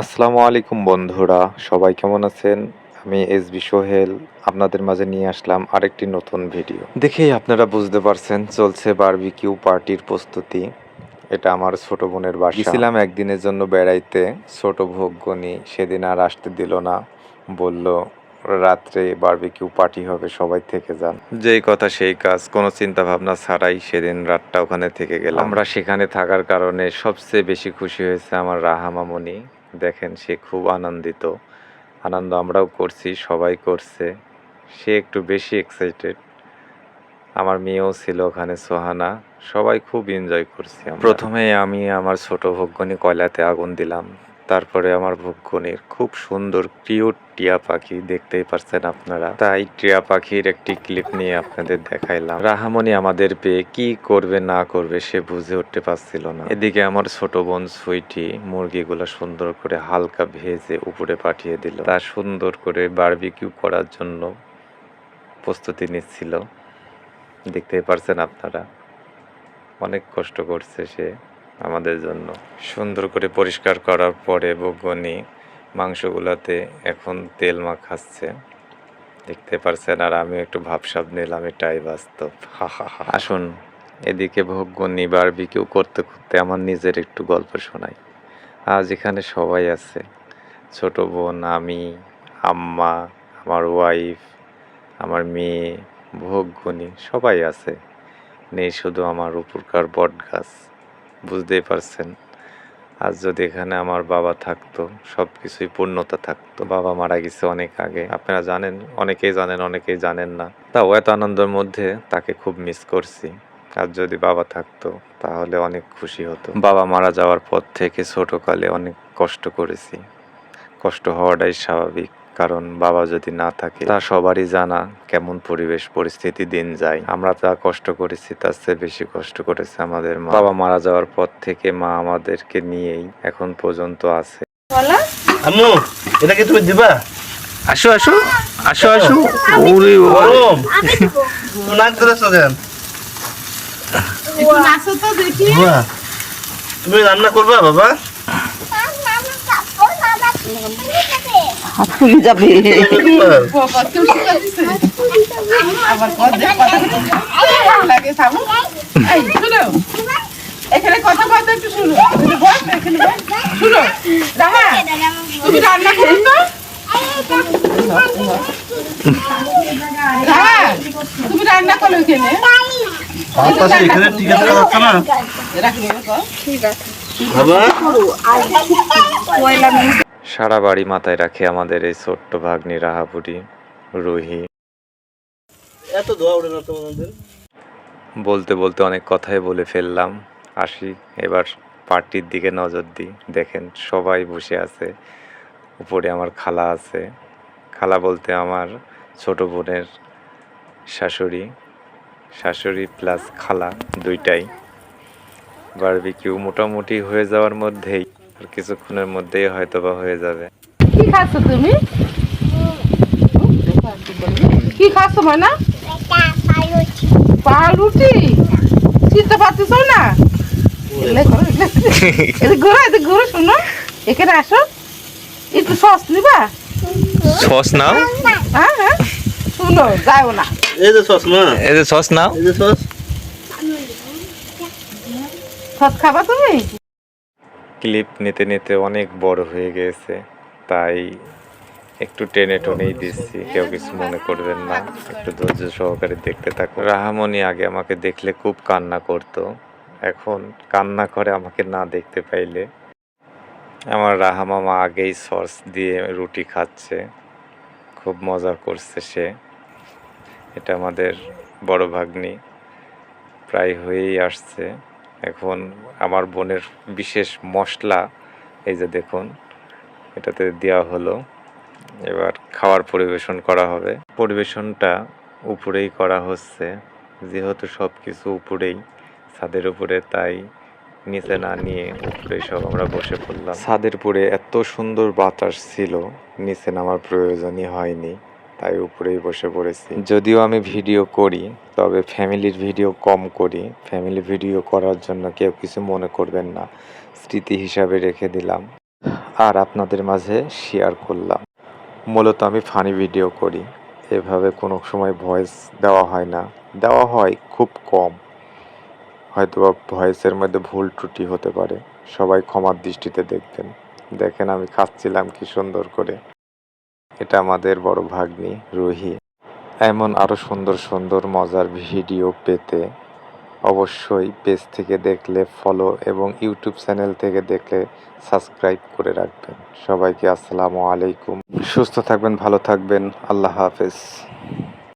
আসসালামু আলাইকুম বন্ধুরা, সবাই কেমন আছেন? আমি এস বি সোহেল, আপনাদের মাঝে নিয়ে আসলাম আরেকটি নতুন ভিডিও। দেখেই আপনারা বুঝতে পারছেন, চলছে বারবিকিউ পার্টির প্রস্তুতি। এটা আমার ছোট বোনের বাসা। গেছিলাম একদিনের জন্য বেড়াইতে, ছোট ভোগ্যনি সেদিন আর আসতে দিল না। বলল, রাত্রে বারবিকিউ পার্টি হবে, সবাই থেকে যান। যেই কথা সেই কাজ, কোনো চিন্তা ভাবনা ছাড়াই সেদিন রাতটা ওখানে থেকে গেলাম। আমরা সেখানে থাকার কারণে সবচেয়ে বেশি খুশি হয়েছে আমার রাহামামনি দেখেন, সে খুব আনন্দিত। আনন্দ আমরাও করছি, সবাই করছে। সে একটু বেশি এক্সাইটেড আমার মেয়েও ছিল ওখানে, সোহানা। সবাই খুব এনজয় করছি প্রথমে আমি আমার ছোট ভগ্গনি কয়লাতে আগুন দিলাম। তারপরে আমার ভগ্গনির খুব সুন্দর কিউট টিয়া পাখি দেখতেই পারছেন আপনারা। তাই টিয়া পাখির একটি ক্লিপ নিয়ে আপনাদের দেখাইলাম। রাহামণি আমাদের পেয়ে কি করবে, না করবে সে বুঝে উঠতে পারছিল না। এদিকে আমার ছোট বোন সুইটি মুরগিগুলো সুন্দর করে হালকা ভেজে উপরে পাঠিয়ে দিল। তা সুন্দর করে বারবিকিউ করার জন্য প্রস্তুতি নিচ্ছিল। দেখতেই পারছেন আপনারা। অনেক কষ্ট করছে সে। আমাদের জন্য। সুন্দর করে পরিষ্কার করার পরে বগনি মাংসগুলোতে এখন তেল মাখাচ্ছে। দেখতে পারছেন, আর আমি একটু ভাবসাব নিলাম, এটাই বাস্তব। আসুন, এদিকে ভোগ্যনি বারবিকিউ করতে করতে আমার নিজের একটু গল্প শোনাই। আজ এখানে সবাই আছে। ছোট বোন, আমি, আম্মা, আমার ওয়াইফ, আমার মেয়ে ভোগ্যনি সবাই আছে। নেই শুধু আমার উপরকার বট গাছ বুঝতেই পারছেন। আজ যদি এখানে আমার বাবা থাকতো সব কিছুই পূর্ণতা থাকতো। বাবা মারা গেছে অনেক আগে। আপনারা জানেন, অনেকেই জানেন অনেকেই জানেন না। তাও এত আনন্দের মধ্যে তাকে খুব মিস করছি। আর যদি বাবা থাকতো, তাহলে অনেক খুশি হতো। বাবা মারা যাওয়ার পর থেকে ছোটকালে অনেক কষ্ট করেছি। কষ্ট হওয়াটাই স্বাভাবিক। কারণ বাবা যদি না থাকে তা সবারই জানা কেমন পরিবেশ পরিস্থিতি দিন যায়। আমরা যা কষ্ট করেছি তার চেয়ে বেশি কষ্ট করেছে আমাদের মা। বাবা মারা যাওয়ার পর থেকে মা আমাদেরকে নিয়েই এখন পর্যন্ত আছে। আম্মু এটা কি তুমি দিবা? আসো আসো আসো আসো। ওরে গরম তো দেখি। তুমি রান্না করবা বাবা? ফুলে যাবে এখানে কথা বলতে একটু শুনো শুনো রাহা তুমি রান্না করো তো তুমি রান্না করো এখানে এখানে টিকে থাকা না রাখি বাবা বাবা সারা বাড়ি মাথায় রাখে আমাদের এই ছোট্ট ভাগ্নি রাহাপুরি রুহি। এত ধোয়া না তোমাদের? বলতে বলতে অনেক কথাই বলে ফেললাম। আসি এবার পার্টির দিকে নজর দিই। দেখেন সবাই বসে আছে। উপরে আমার খালা আছে। খালা বলতে আমার ছোট বোনের শাশুড়ি। শাশুড়ি প্লাস খালা দুইটাই। বারবিকিউ মোটামুটি হয়ে যাওয়ার মধ্যেই আর কিছুক্ষণের মধ্যেই হয়তো বা হয়ে যাবে। কি খাচ্ছ তুমি? কি খাচ্ছ মানা? পাউরুটি। চিনতে পারতেছ না? ঘুরো এদিকে ঘুরো শোনো। এখানে আসো। একটু সস নিবা? সস নাও। হ্যাঁ হ্যাঁ। শুনো যাও না। এই যে সস মা। এই যে সস নাও। এই যে সস। সস খাবা তুমি? ক্লিপ নিতে নিতে অনেক বড় হয়ে গেছে, তাই একটু টেনে টেনেই দিচ্ছি। কেউ কিছু মনে করবেন না, একটু ধৈর্য সহকারে দেখতে থাকুন। রাহামণি আগে আমাকে দেখলে খুব কান্না করতো, এখন কান্না করে আমাকে না দেখতে পাইলে আমার রাহা মামা আগেই সস দিয়ে রুটি খাচ্ছে, খুব মজা করছে সে। এটা আমাদের বড় ভাগ্নি, প্রায় হয়েই আসছে। এখন আমার বোনের বিশেষ মশলা, এই যে দেখুন, এটাতে দেওয়া হলো। এবার খাওয়ার পরিবেশন করা হবে। পরিবেশনটা উপরেই করা হচ্ছে। যেহেতু সব কিছু উপরেই, ছাদের উপরে, তাই নিচে না নিয়ে উপরে সব আমরা বসে পড়লাম। ছাদের উপরে এত সুন্দর বাতাস ছিল, নিচে নামার প্রয়োজনই হয়নি। তাই উপরেই বসে পড়েছি। যদিও আমি ভিডিও করি, তবে ফ্যামিলির ভিডিও কম করি। ফ্যামিলি ভিডিও করার জন্য কেউ কিছু মনে করবেন না। স্মৃতি হিসাবে রেখে দিলাম। আর আপনাদের মাঝে শেয়ার করলাম। মূলত আমি ফানি ভিডিও করি। এভাবে কোনো সময় ভয়েস দেওয়া হয় না। দেওয়া হয় খুব কম। হয়তো বা ভয়েসের মধ্যে ভুল ত্রুটি হতে পারে। সবাই ক্ষমার দৃষ্টিতে দেখবেন। দেখেন আমি খাচ্ছিলাম কি সুন্দর করে। এটা আমাদের বড় ভাগ্নি রুহি। এমন আরও সুন্দর সুন্দর মজার ভিডিও পেতে অবশ্যই পেজ থেকে দেখলে ফলো এবং ইউটিউব চ্যানেল থেকে দেখলে সাবস্ক্রাইব করে রাখবেন। সবাইকে আসসালামু আলাইকুম। সুস্থ থাকবেন, ভালো থাকবেন। আল্লাহ হাফেজ।